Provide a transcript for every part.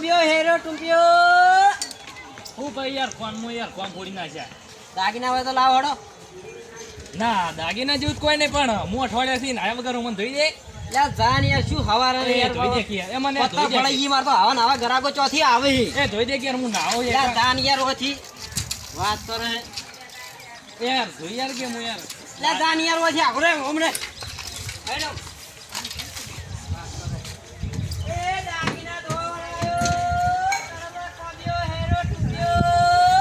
કોબિયો હેરો ટુંપિયો હું ભાઈ યાર હું યાર ફોન ફોડી નાખ્યા. દાગીના હોય તો લાવો હડો. ના દાગીના જેવું કોઈ નહીં પણ. હું અઠવાડિયાથી નાયા વગર હું મને ધોઈ દે. લે જાન યાર શું હવારે યાર ધોઈ દે કે એ મને પત્તા પડાઈ માર તો આવા ને આવા ગરાકો ચોથી આવે. એ ધોઈ દે કે યાર હું લે યાર જાન યાર ઓથી. વાત કરે. યાર ધોઈ યાર કે હું યાર. લે જાન યાર ઓથી. આગળ હમણે હેડો એ દાગીના ધોવાળાયો, કડવા કોબિયો હેરો ટુંપિયો.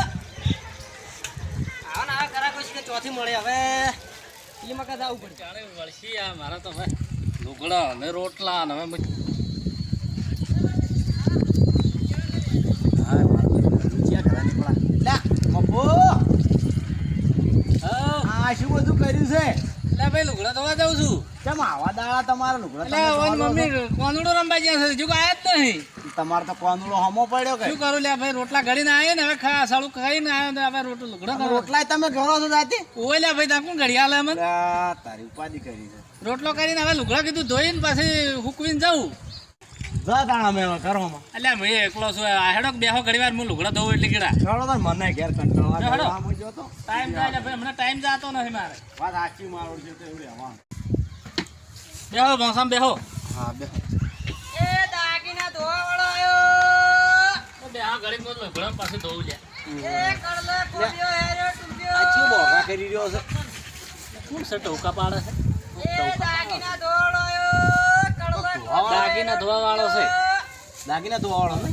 આવા ને આવા ગરાકો છે કે ચોથી મળે હવે મકા જાવું પડશે ચાલે વળશી આ મારા તો હવે લુગડા ને રોટલા ને હવે શું બધું કર્યું છે? લે ભાઈ લુગડા ધોવા જાઉં છું. કેમ આવા દાડા તમારા લુગડા એટલે મમ્મી કોનુડો રંબાઈ ગયા છે હજુ આયા જ નહીં? તમારે તો કોનુલો હમો પડ્યો કે? શું કરું લે ભાઈ રોટલા ઘડીને આવ્યો ને હવે ખા સાળું ખાઈને આવ્યો ને હવે રોટલો લુગડો તમે કરો રોટલા તમે ઘરો છો જાતે? ઓય લે ભાઈ તાકું ઘડી આલે મને? તારી ઉપાધિ કરી છે. રોટલો કરીને હવે લુગડા કીધું ધોઈને પાછી હુકવીને જાઉં. જા તાણા મેં ઘરોમાં એટલે ભાઈ એકલો છું હેડો બેહો ઘડી વાર હું લુગડા ધોઉં એટલે કેડા? ચાલો તો મને ઘેર કંટાળો ટાઈમ જાય ભાઈ હમણાં ટાઈમ જાતો નથી મારે. વાત સાચી મારો છે તો એવું રહેવાનું. બેહો ભોંસામ બેહો. હા બે એ ધોવું લે એ કડલા કોબિયો હેરો આ ટુંપિયો બોગા કરી રહ્યો છે. કોણ છે ટોકા પાડે છે? એ દાગીના કોબિયો દાગીના ધોવા વાળો છે દાગીના ધોવાવાળો ને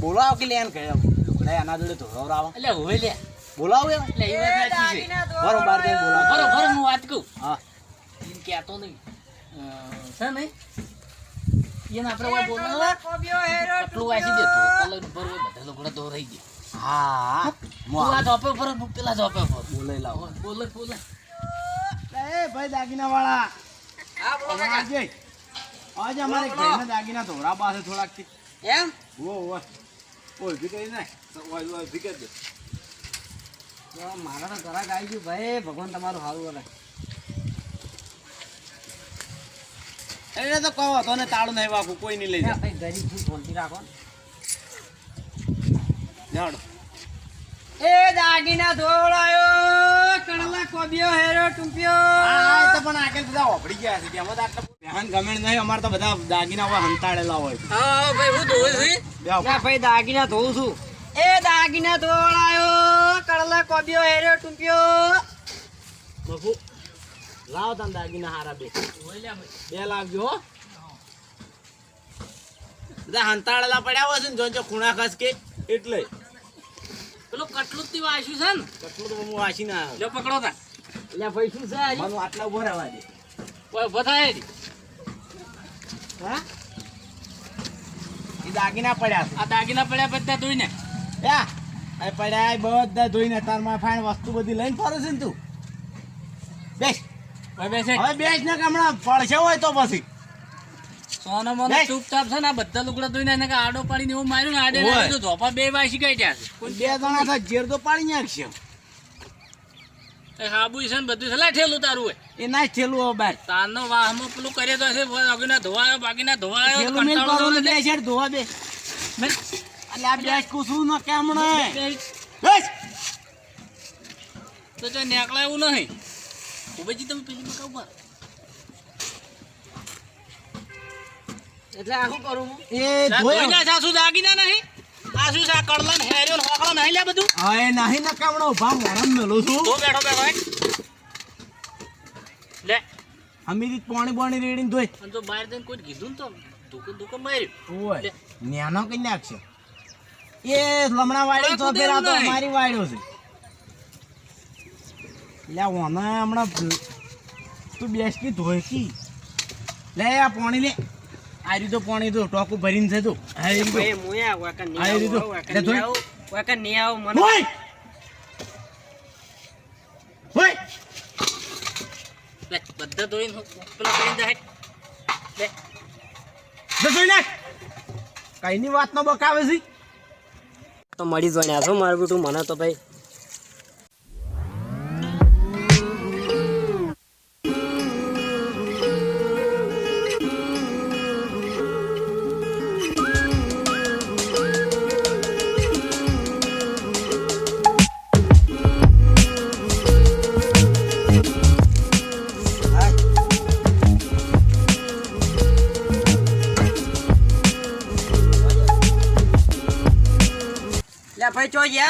બોલાવો કે લેન કહે લુગડા એના જોડે ધોરાવ એટલે હોય લે. બોલાવો એટલે એ વાત સાચી છે. દાગીના બરો બાર જઈને બોલાવો. બરો બરો હું વાત કહું. હા. એમ કહેતો નહીં. છે ને એને આપણે ઓય બોલો કડલા કોબિયો હેરો કટલું વાસી દેતો કલર ઉપર હોય બધા લુગડા ધોરાઈ દે હા. તું આ જોપે ઉપર હું પેલા જોપે ઉપર બોલે લાવો. બોલે બોલે. એ ભાઈ દાગીના વાળા હા બોલો કાકા. આજે આજે અમારે ઘરના દાગીના ધોરા પાસે થોડાક એમ? ઓ ઓ ઓય ભીકરી નાખ ઓય ઓય ભીગઈ દે. મારા તો ઘરાક આવી ગયું. ભાઈ ભગવાન તમારું સારું કરે. એને તો કહો તો ને તાળું નહીં વાગું કોઈ નહીં લઈ જાય ભાઈ ગરીબ છું રાખો. જાડો એ દાગીના ધોવડાયો કણલા કોબિયો હેરો ટુંપિયો આ તો પણ આગળ બધા ઓપડી ગયા છે કે એમાં તો આટલા બેહાન ગમે નહીં અમારે તો બધા દાગીના હોય હંતાડેલા હોય હા ભાઈ હું ધોઉં છું. ભાઈ દાગીના ધોઉં છું. એ દાગીના ધોળાયો કણલા કોબિયો હેરો ટુંપિયો બબુ લાવો તને દાગીના હારા બે. બે લાવજો હો. બધા હંતાળેલા પડ્યા હોય છે ને જોજો ખૂણા ખસ કે એટલે. પેલું કટલું થી વાંચ્યું છે ને? કટલું તો હું વાંચી ના આવ્યો. પકડો તા લે ભાઈ શું છે? મને આટલા ઊભો રહેવા દે. ઓય ઊભો થાય હા? એ દાગીના પડ્યા છે. આ દાગીના પડ્યા બધા ધોઈને. યા આ પડ્યા બધા ધોઈને તારમાં ફાઈન વસ્તુ બધી લઈને ફરો છે ને તું. બેસે. હવે બેસ. ને હમણાં પડશે હોય તો પછી. સોનો મોનો ચૂપચાપ છે ને આ બધા લુગડા ધોઈને એને આડો પાડીને એવું માર્યું ને આડે નાખ્યું ધોપા બે વાસી ગઈ ત્યાં બે જણા તો ઝેર તો પાડી નાખશે. એ છે ને બધું છે. ઠેલું તારું હોય એ ના છેલ્લું હવે બાર. તારનો વાહમાં પેલું કરે તો છે બાકીના ધોવાયો બાકીના કંટાળો બે ધોવા બે. એટલે આ બેસ કુસું ન કેમ ને તો જો નહીં. ઉભેજી તમે પેલી મકા ઊભા એટલે આ શું કરું હું? એ ધોઈના સાસુ દાગીના નહીં. આ શું છે કડલા ને હેર્યો ને હોકળો નહીં લે બધું. હવે નહીં ને કામણો ઊભા મોરમ મેલું છું. તો બેઠો બેઠો લે. અમીરી પાણી પાણી રેડીને ધોઈ. અને જો બહાર જઈને કોઈ કીધું ને તો ધોકે ધોકે માર્યું. ઓય ન્યાનો કઈ નાખશે એ લમણા વાળી તો કોઈ તો મારી વાળ્યો છે. લે ઓને હમણાં તું બેસકી ધોઈકી લે આ પાણી લે. આ રીતો પાણી તો ટોકું ભરીને છે તો આ રીતો. હું આ લે ધોઈ. મને હોય હોય લે બધા ધોઈને પેલા કરીને જાય. લે. જો જોઈ નાખ. કઈની નો બકાવે છે? તો મળી જોણ્યા છો મારું બેટું મને તો ભાઈ.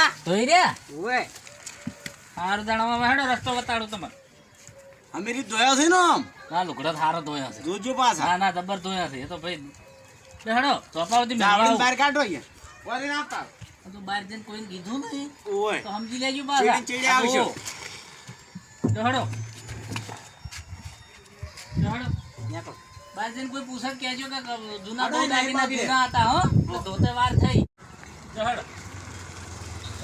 ગયા ધોઈ રહ્યા? ઓય સારું જાણવામાં હેડો રસ્તો બતાડું તમને. અમે રીત ધોયા છે ને આમ? ના લુગડા હારો ધોયા છે. જોજો પાછા. ના ના જબર ધોયા છે. એ તો ભાઈ હેડો ચોપાવતી જાવડીને બહાર કાઢો અહીંયા. ના આવતા તો બહાર જઈને કોઈને કીધું નહીં. ઓય તો સમજી લેજો પાછા. ચીડી આવશો. લે હેડો. લે તો. જઈને કોઈ પૂછક કેજો કહેજો કે જૂના બહુ દાગીના બાકી. હતા હો. તો ધોતે વાર થઈ. હેડો.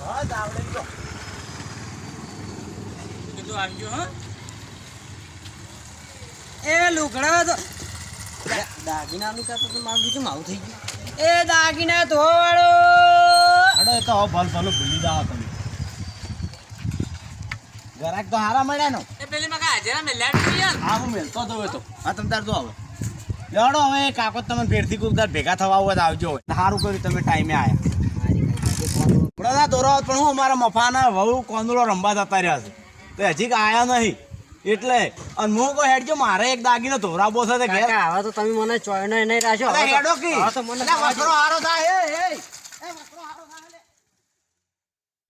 હા જાવડીને તો. કીધું આવજો હો. એ લુગડા તો દાગીનાનું કહેતો તો મારું બીજું માવું થઈ ગયું. એ દાગીના ધોવાળો હેડો એ તો ભલ ભલું ભૂલી જાઓ તમે. ગરાક તો હારા મળ્યા નો. એ પેલી મકા હાજરા મેં લેટ યાર હા હું મેલતો તો હવે તો. હા તમ તાર તો હવે લડો હવે કાકો તમે ફેરથી કોઈ ભેગા થવા હોય તો આવજો સારું કર્યું તમે ટાઈમે આયા. બડા દોરો પણ હું અમારા મફાના વહુ કોંદળો રમવા જતા રહ્યા છે. તો હજી આયા નહીં. એટલે અને હું કોઈ હેડજો મારે એક દાગીનો ધોરાબો છે તે ઘેર. હવે તો તમે મને ચોયનો નહીં રાખ્યો. હેડો કી. મને વસરો હારો થાય. એ.